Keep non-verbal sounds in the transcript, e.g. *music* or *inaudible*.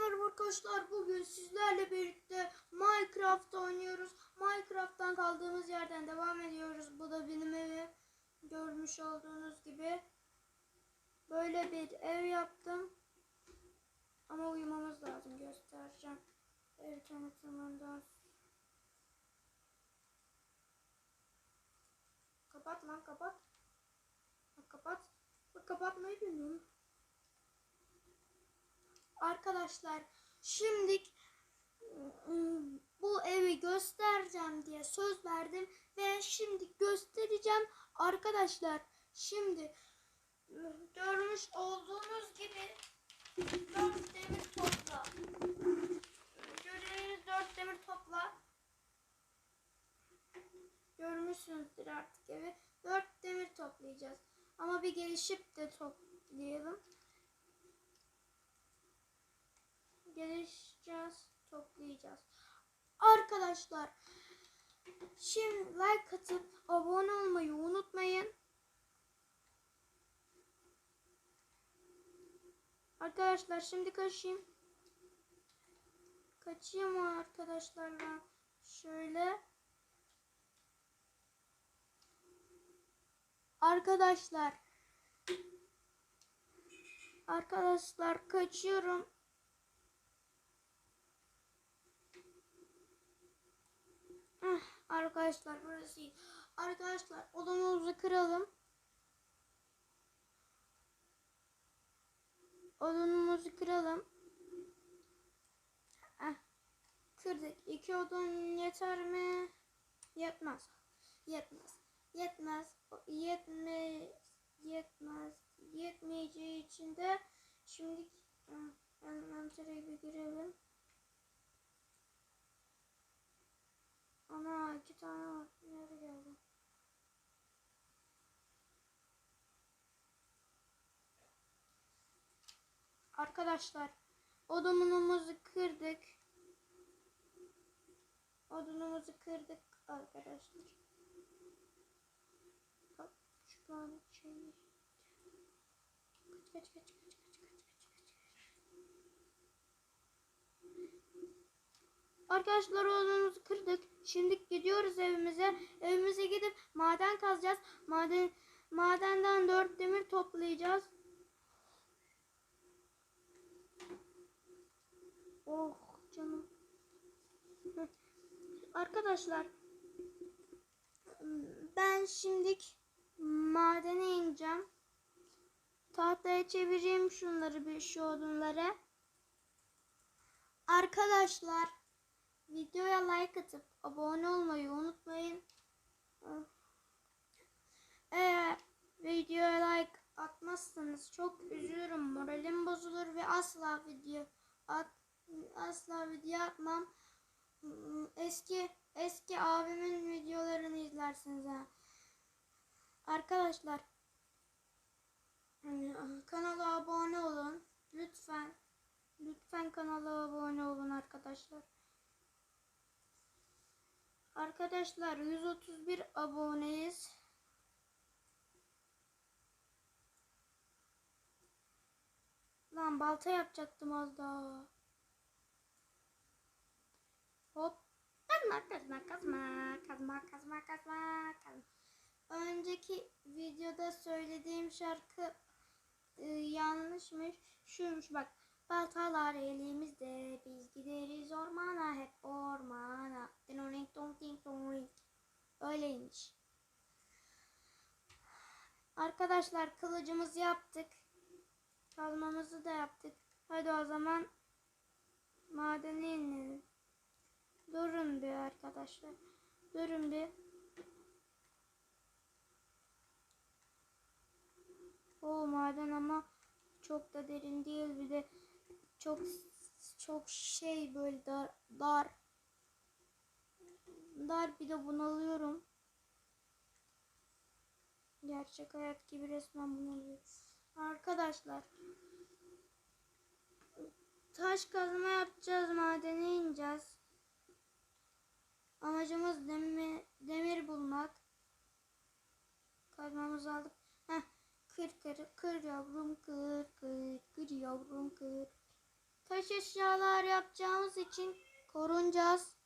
Merhaba arkadaşlar. Bugün sizlerle birlikte Minecraft oynuyoruz. Minecraft'tan kaldığımız yerden devam ediyoruz. Bu da benim evi. Görmüş olduğunuz gibi. Böyle bir ev yaptım. Ama uyumamız lazım. Göstereceğim. Ev tanıtımından. Kapat lan kapat. Bak, kapat. Bak, kapatmayı bilmiyorum. Arkadaşlar şimdi ıı, bu evi göstereceğim diye söz verdim ve şimdi göstereceğim arkadaşlar. Şimdi görmüş olduğunuz gibi dört demir topla. Gördüğünüz dört demir topla. Görmüşsünüzdür artık evi. Dört demir toplayacağız. Ama bir gelişip de toplayalım. Gelişeceğiz, toplayacağız. Arkadaşlar şimdi like atıp abone olmayı unutmayın. Arkadaşlar şimdi kaçayım. Kaçayım arkadaşlar ben? Şöyle. Arkadaşlar. Arkadaşlar kaçıyorum. Arkadaşlar burası iyi. Arkadaşlar odamızı kıralım. Odunumuzu kıralım. Ah, kırdık. İki odun yeter mi? Yetmez. Yetmez. Yetmez. Yetmez. Yetmez. Yetmeyeceği için de şimdi envantere bir girelim. Ana iki tane var. Nerede geldi? Arkadaşlar odunumuzu kırdık. Odunumuzu kırdık arkadaşlar. Bak şu tane şey. Kaç kaç kaç kaç kaç kaç kaç kaç. Arkadaşlar odunumuzu kırdık. Şimdi gidiyoruz evimize. Evimize gidip maden kazacağız. Maden madenden dört demir toplayacağız. Oh canım. *laughs* Arkadaşlar ben şimdi madene ineceğim. Tahtaya çevireyim şunları bir şu odunları. Arkadaşlar videoya like atıp abone olmayı unutmayın. Eğer videoya like atmazsanız çok üzülürüm. Moralim bozulur ve asla video at asla video atmam. Eski eski abimin videolarını izlersiniz ha. Arkadaşlar kanala abone olun lütfen. Lütfen kanala abone olun arkadaşlar. Arkadaşlar 131 aboneyiz. Lan balta yapacaktım az daha. Hop. Kazma kazma kazma kazma kazma kazma kazma. Önceki videoda söylediğim şarkı e, yanlışmış. Şuymuş bak. Baltalar elimizde biz gideriz ormana hep ormana. Dinonik dong ding dong Öyleymiş. Arkadaşlar kılıcımızı yaptık. Kazmamızı da yaptık. Hadi o zaman madene inelim. Durun bir arkadaşlar. Durun bir. O maden ama çok da derin değil bir de çok çok şey böyle dar dar dar bir de bunalıyorum. Gerçek hayat gibi resmen bunalıyorum. Arkadaşlar taş kazma yapacağız madene ineceğiz. Amacımız demir, demir bulmak. Kazmamızı aldık. Heh, kır kır kır yavrum kır kır kır yavrum kır. Taş eşyalar yapacağımız için korunacağız.